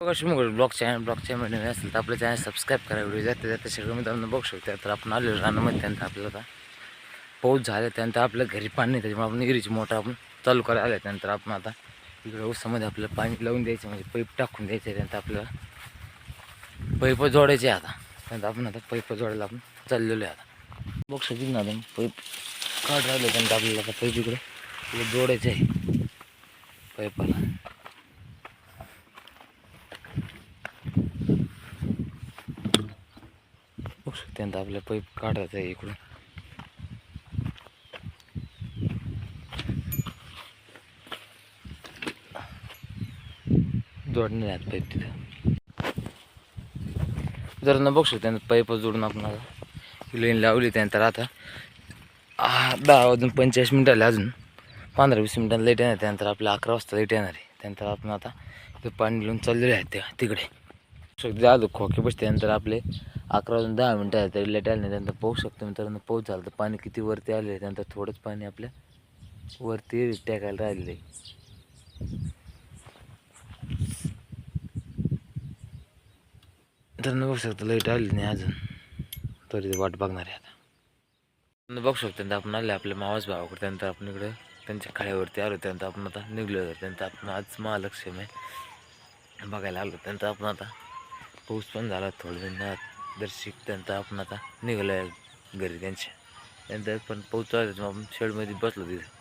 कशी मग blog channel block channel असेल तर आपलं चॅनल सबस्क्राईब करा. व्हिडिओ जाते जाते सगळं मित्रांनो बघू शकतो. तर आपण आलेलो रानामध्ये त्यानंतर आपल्याला आता पाऊस झाला त्यानंतर आपल्या घरी पाणी नाही त्याच्यामुळे आपण विहिरीची मोटर आपण चालू करायला आलं त्यानंतर आपण आता इकडे उसामध्ये आपल्याला पाणी लावून द्यायचं म्हणजे पाईप टाकून द्यायचं त्यानंतर आपल्याला पैप जोडायचे आता. त्यानंतर आपण आता पैप जोडायला आपण चाललेलो आहे आता. बघू शकतो ना आपण पैप काढ राहिलो त्यानंतर आपल्याला आता पैप इकडे जोडायचं आहे. पैपाला अत्यंत त्यानंतर आपल्या पैप काढायचा आहे इकडून. जोडणे आहेत पाईप तिथं. जर न बघू शकतो त्यानंतर पाईप जोडून आपण आता लाईन लावली त्यानंतर आता. दहा वाजून पंचेचाळीस मिनटं आले अजून. पंधरा वीस मिनिटांना लाइट येणार त्यानंतर आपल्या अकरा वाजता लाइट येणार आहे. त्यानंतर आपण आता पाणी लावून चाललेले आहेत त्या तिकडे. शकतो जाऊ खोके बसते त्यानंतर आपले अकरा वाजून दहा मिनटं आहे तरी लेट आले नाही त्यानंतर पाहू शकतो मित्रांनो पाऊस झाला तर पाणी किती वरती आले त्यानंतर थोडंच पाणी आपल्या वरती टाकायला राहिलेलं आहे. तर बघू शकतो लाइट आली नाही अजून तरी वाट बघणार आहे आता. बघू शकतो त्यानंतर आपण आले आपल्या मावाच भावाकडे त्यानंतर आपण इकडे त्यांच्या खाड्यावरती आलो त्यानंतर आपण आता निघलो त्यानंतर आपण आज महालक्ष्मी बघायला आलो त्यानंतर आपण आता पाऊस पण झाला थोडं दिन दर्शिक त्यांचा आपण आता निघालो घरी त्यांच्या. त्यानंतर पण पोहोचवायचं आपण शेडमध्ये बसलो तिथे.